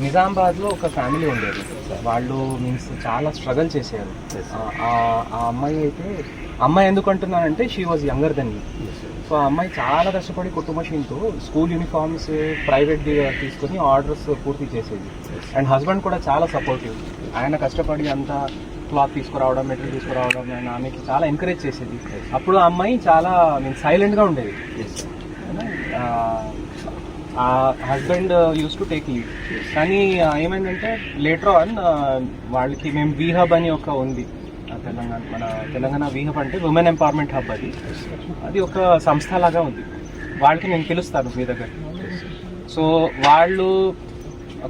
నిజామాబాద్లో ఒక ఫ్యామిలీ ఉండేది. వాళ్ళు మీన్స్ చాలా స్ట్రగుల్ చేశారు. ఆ- అమ్మాయి అయితే అమ్మాయి ఎందుకు అంటున్నానంటే she was younger then so ఆ అమ్మాయి చాలా కష్టపడి కుటుంబ మషిన్తో స్కూల్ యూనిఫామ్స్ ప్రైవేట్ తీసుకొని ఆర్డర్స్ పూర్తి చేసేది. అండ్ హస్బెండ్ కూడా చాలా సపోర్టివ్ ఆయన కష్టపడి అంతా క్లాత్ తీసుకురావడం మెటీరియల్ తీసుకురావడం ఆయన ఆమెకి చాలా ఎంకరేజ్ చేసేది. అప్పుడు ఆ అమ్మాయి చాలా మీన్ సైలెంట్గా ఉండేది. ఆ husband use to take leave. కానీ ఏమైందంటే లేటర్ ఆన్ వాళ్ళకి మేము వీ హబ్ అని ఒక ఉంది. ఆ, తెలంగాణ మన తెలంగాణ వీ హబ్ అంటే ఉమెన్ ఎంపవర్మెంట్ హబ్ అది. అది ఒక సంస్థ లాగా ఉంది. వాళ్ళకి నేను పిలుస్తాను మీ దగ్గర. సో వాళ్ళు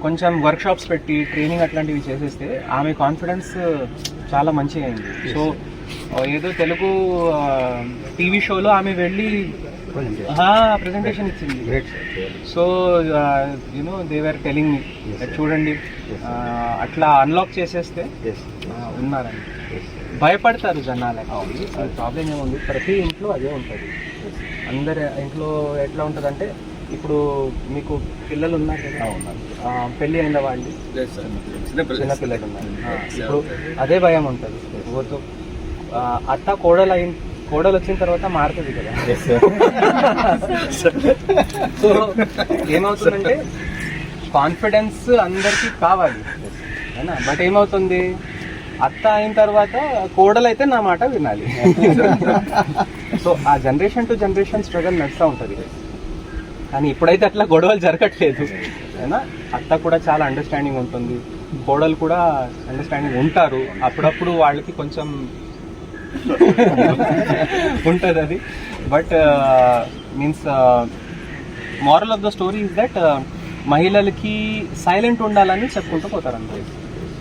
కొంచెం వర్క్షాప్స్ పెట్టి ట్రైనింగ్ అట్లాంటివి చేసేస్తే ఆమె కాన్ఫిడెన్స్ చాలా మంచిగా అయింది. సో ఏదో తెలుగు టీవీ షోలో ఆమె వెళ్ళి ప్రెజెంటేషన్ ఇచ్చింది. సో యునో దేవర్ టెలింగ్ చూడండి ఆ, అట్లా అన్లాక్ చేసేస్తే ఆ, ఉన్నారని. భయపడతారు జనాలు ప్రాబ్లం ఏముంది ప్రతి ఇంట్లో అదే ఉంటుంది. అందరి ఇంట్లో ఎట్లా ఉంటుందంటే ఇప్పుడు మీకు పిల్లలు ఉన్నారు కదా. ఆ, పెళ్ళి అయిన వాళ్ళు. చిన్న పిల్లలు. ఉన్నారు. ఇప్పుడు అదే భయం ఉంటుంది. అత్త కోడలు అయిన కోడలు వచ్చిన తర్వాత మారుతుంది కదా. సో ఏమవుతుందంటే కాన్ఫిడెన్స్ అందరికీ కావాలి. బట్ ఏమవుతుంది? అత్త అయిన తర్వాత కోడలు అయితే నా మాట వినాలి. సో ఆ జనరేషన్ టు జనరేషన్ స్ట్రగల్ నడుస్తూ ఉంటుంది. కానీ ఇప్పుడైతే అట్లా గొడవలు జరగట్లేదు. అయినా అత్త కూడా చాలా అండర్స్టాండింగ్ ఉంటుంది. కోడలు కూడా అండర్స్టాండింగ్ ఉంటారు. అప్పుడప్పుడు వాళ్ళకి కొంచెం ఉంటుంది అది. But means moral of the story is that మహిళలకి సైలెంట్ ఉండాలని చెప్పుకుంటూ పోతారు అందరూ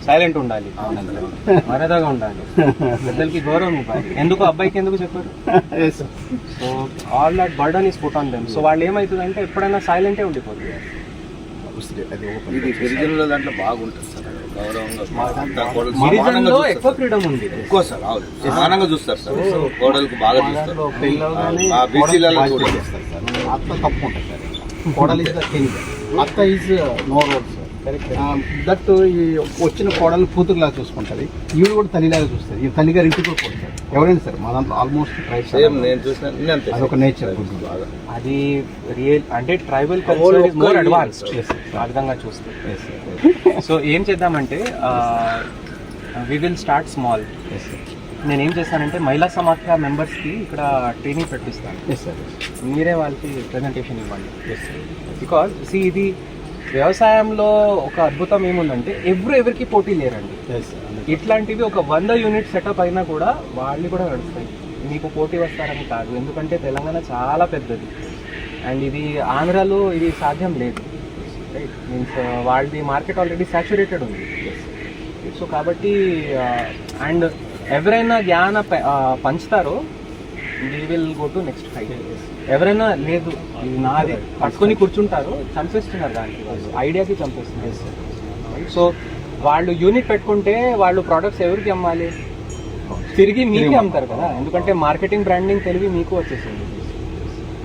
సైలెంట్ ఉండాలి. మర్యాదగా ఉండాలి. పెద్దలకి గౌరవం ఇవ్వాలి. ఎందుకు? అబ్బాయికి ఎందుకు చెప్పారు? So all that burden is put on them so వాళ్ళు ఏమవుతుందంటే ఎప్పుడైనా సైలెంటే ఉండిపోతుంది ఇది గిరిజనుల దాంట్లో బాగుంటుంది సార్ గిరిజనులో చూస్తారు. ఎక్కువ. ఫ్రీడమ్ ఉంది ఎక్కువ సార్ అవును. సమానంగా చూస్తారు సార్. కోడలకు బాగా చూస్తారు. ఆ బీసీలలో చూడండి చేస్తారు సార్. అత్త తప్పు ఉంటుంది సార్. కోడలు ఇస్ ద కింగ్ అత్త is no road sir. That ఈ వచ్చిన కోడలు కూతురులా చూసుకుంటుంది. ఈవిడ కూడా తల్లిలాగా చూస్తుంది. ఈ తల్లిగారు ఇంటికి కూడా ఎవరైనా సరే మా దాంట్లో ఆల్మోస్ట్ సేమ్ నేను చూసిన నేను అంతే. అదొక నేచర్ బాగా. అది రియల్ అంటే tribal culture is more advanced ఆ విధంగా చూస్తే. సో ఏం చేద్దామంటే వి విల్ స్టార్ట్ స్మాల్ నేను ఏం చేస్తానంటే మహిళా సమాఖ్య మెంబర్స్కి ఇక్కడ ట్రైనింగ్ పెట్టిస్తాను. ఎస్ సార్ మీరే వాళ్ళకి ప్రజెంటేషన్ ఇవ్వండి. బికాజ్ సి ఇది వ్యవసాయంలో ఒక అద్భుతం ఏముందంటే ఎవరు ఎవరికి పోటీ లేరండి. ఎస్ ఇట్లాంటివి ఒక వంద యూనిట్ సెటప్ అయినా కూడా వాళ్ళు కూడా నడుస్తాయి. మీకు పోటీ వస్తారని కాదు ఎందుకంటే తెలంగాణ చాలా పెద్దది. అండ్ ఇది ఆంధ్రాలో ఇది సాధ్యం లేదు. రైట్ మీన్స్ వాళ్ళది మార్కెట్ ఆల్రెడీ సాచురేటెడ్ ఉంది. సో కాబట్టి అండ్ ఎవరైనా జ్ఞాన ఆ, పంచుతారో we will go to next fight ఎవరైనా లేదు నాది పట్టుకొని కూర్చుంటారు చంపేస్తున్నారు దానికి. ఐడియాకి చంపేస్తున్నారు. సో వాళ్ళు యూనిట్ పెట్టుకుంటే వాళ్ళు ప్రోడక్ట్స్ ఎవరికి అమ్మాలి? తిరిగి మీకే అమ్ముతారు కదా. ఎందుకంటే మార్కెటింగ్ బ్రాండింగ్ తెలివి మీకు వచ్చేసింది.